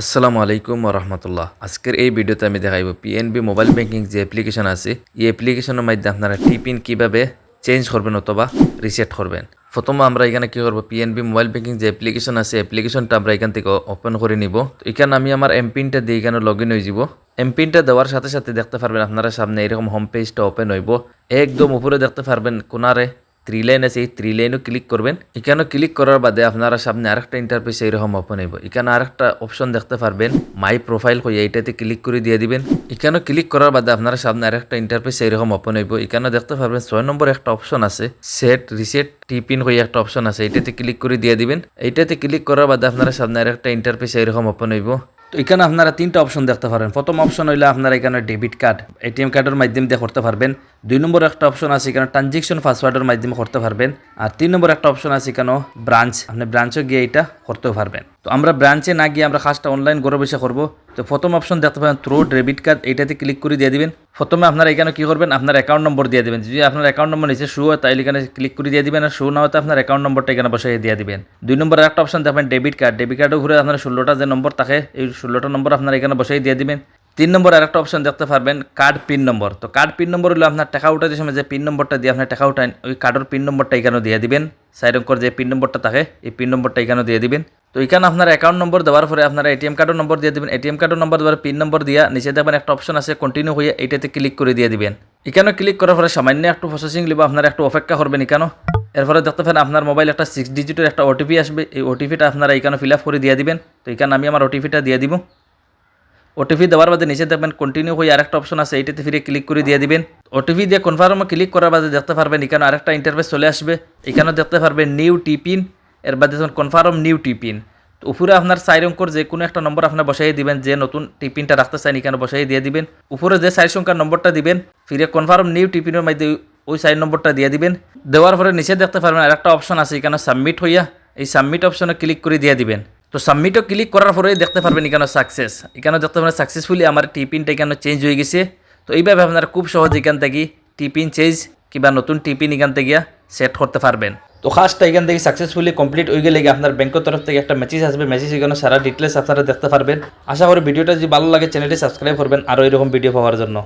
আসসালামু আলাইকুম রহমতুল্লাহ। আজকের এই ভিডিওতে আমি দেখাইব পিএনবি মোবাইল ব্যাংকিং যে অ্যাপ্লিকেশন আছে, এই অ্যাপ্লিকেশনের মাধ্যমে আপনারা টিপিন কীভাবে চেঞ্জ করবেন অথবা রিসেট করবেন। প্রথমে আমরা এখানে কি করব পিএনবি মোবাইল ব্যাংকিং যে অ্যাপ্লিকেশন আছে অ্যাপ্লিকেশনটা আমরা এখান থেকে ওপেন করে নিব। তো এখানে আমি আমার এমপিনটা দিয়ে এখানে লগ ইন হয়ে যাব। এমপিনটা দেওয়ার সাথে সাথে দেখতে পারবেন আপনারা সামনে এরকম হোম পেজটা ওপেন হইব। একদম উপরে দেখতে পারবেন কোনারে থ্রি লাইন আছে এই থ্রি লাইনও ক্লিক করবেন। এখানেও ক্লিক করার বাদে আপনারা সামনে আরেকটা ইন্টারফেস এইরকম ওপেন হইব। এখানে আরেকটা অপশন দেখতে পারবেন মাই প্রোফাইল কই এইটাতে ক্লিক করে দিয়ে দিবেন। এখানেও ক্লিক করার বাদে আপনারা সামনে আরেকটা ইন্টারফেস এইরকম ওপেন হইব। এখানে দেখতে পারবেন ছয় নম্বর একটা অপশন আছে সেট রিসেট টিপিন হয়ে একটা অপশন আছে, এইটাতে ক্লিক করে দিয়ে দিবেন। এইটাতে ক্লিক করার বাদে আপনারা সামনে আরেকটা ইন্টারফেস এইরকম ওপেন হইব। তো এখানে আপনারা তিনটা অপশন দেখতে পারেন। প্রথম অপশন হইলে আপনারা এখানে ডেবিট কার্ড এটিএম কার্ডের মাধ্যমে দিয়ে করতে পারবেন। দুই নম্বর একটা অপশন আছে এখানে ট্রানজেকশন পাসওয়ার্ডের মাধ্যমে করতে পারবেন, আর তিন নম্বর একটা অপশন আছে এখানে ব্রাঞ্চ আপনি ব্রাঞ্চে গিয়ে এটা করতেও পারবেন। তো আমরা ব্রাঞ্চে না গিয়ে আমরা কাজটা অনলাইন ঘরে বসে করব। তো প্রথম অপশন দেখতে পাবেন থ্রু ডেবিট কার্ড এইটাতে ক্লিক করে দিয়ে দিবেন। প্রথমে আপনারা এখানে কি করবেন? আপনার অ্যাকাউন্ট নম্বর দিয়ে দিবেন। যদি আপনার অ্যাকাউন্ট নম্বর নিচে শু হয়, তাহলে এখানে ক্লিক করে দিয়ে দিবেন। আর শু না হতে আপনার অ্যাকাউন্ট নম্বরটা এখানে বসে দিয়ে দিবেন। দুই নম্বর একটা অপশন দেখবেন ডেবিট কার্ড ডেবিট কার্ডও ঘুরে আপনার ষোলোটা যে নম্বর থাকে, এই ষোলোটা নম্বর আপনার এখানে বসে দিয়ে দিবেন। তিন নম্বর আরেকটা অপশন দেখতে পারবেন কার্ড পিন নম্বর তো কার্ড পিন নম্বর হলো আপনার টাকা উঠাতে সময় যে পিন নম্বরটা দিয়ে আপনার টাকা উঠান, ওই কার্ডের পিন নম্বরটা এখানে দিয়ে দিবেন। সাইড অঙ্কর যে পিন নম্বরটা থাকে, এই পিন নম্বরটা এখানে দিয়ে দিবেন। তো এখানে আপনার অ্যাকাউন্ট নম্বর দেওয়ার পরে আপনারা এটিএম কার্ডের নম্বর দিয়ে দিবেন। এটিএম কার্ডের নম্বর দেওয়ার পিন নম্বর দিয়া নিচে দেখবেন একটা অপশন আছে কন্টিনিউ হয়ে এইটাতে ক্লিক করে দিয়ে দিবেন। এখানে ক্লিক করার পরে সামান্য একটু প্রসেসিং লিব, আপনারা একটু অপেক্ষা করবেন এখানে এরপরে দেখতে পারেন আপনার মোবাইল একটা সিক্স ডিজিটের একটা ওটিপি আসবে। এই ওটিপিটা আপনারা এখানে ফিল আপ করে দিয়ে দিবেন। তো এখানে আমি আমার ওটিপিটা দিয়ে দিব। ওটিপি দেওয়ার বাদে নিচে দেখবেন কন্টিনিউ হয়ে আরেকটা অপশন আছে, এইটাতে ফিরে ক্লিক করে দিয়ে দিবেন। ওটিপি দিয়ে কনফার্মে ক্লিক করার বাদে দেখতে পারবেন, এখানে আরেকটা ইন্টারফেস চলে আসবে। এখানেও দেখতে পারবেন নিউ টিপিন এর বাদে কনফার্ম নিউ টিপিন তো উপরে আপনার চার অঙ্কর যে কোনো একটা নম্বর আপনার বসাই দিবেন, যে নতুন টিপিনটা রাখতে চান, এখানে বসাই দিয়ে দিবেন। উপরে যে চার সংখ্যার নম্বরটা দিবেন, ফিরে কনফার্ম নিউ টিপিনের মাধ্যমে ওই সাইড নম্বরটা দিয়ে দিবেন। দেওয়ার পরে নিচে দেখতে পারবেন, আরেকটা অপশন আছে, এখানে সাবমিট হইয়া, এই সাবমিট অপশনে ক্লিক করে দিয়ে দিবেন। তো সাবমিটও ক্লিক করার পরে দেখতে পারবেন এখানে সাকসেস এখানে দেখতে পারবেন সাকসেসফুলি আমার টিপিনটা এখানে চেঞ্জ হয়ে গেছে। তো এইভাবে আপনারা খুব সহজ এখান থেকে টিপিন চেঞ্জ কিংবা নতুন টিপিন এখান থেকে সেট করতে পারবেন। তো কাজটা এখান থেকে সাকসেসফুলি কমপ্লিট হয়ে গেলে আপনার ব্যাংকের তরফ থেকে একটা মেসেজ আসবে। মেসেজ এখানে সারা ডিটেলস আপনারা দেখতে পারবেন। আশা করি ভিডিওটা যদি ভালো লাগে চ্যানেলটি সাবস্ক্রাইব করবেন। আরও এরকম ভিডিও পাওয়ার জন্য।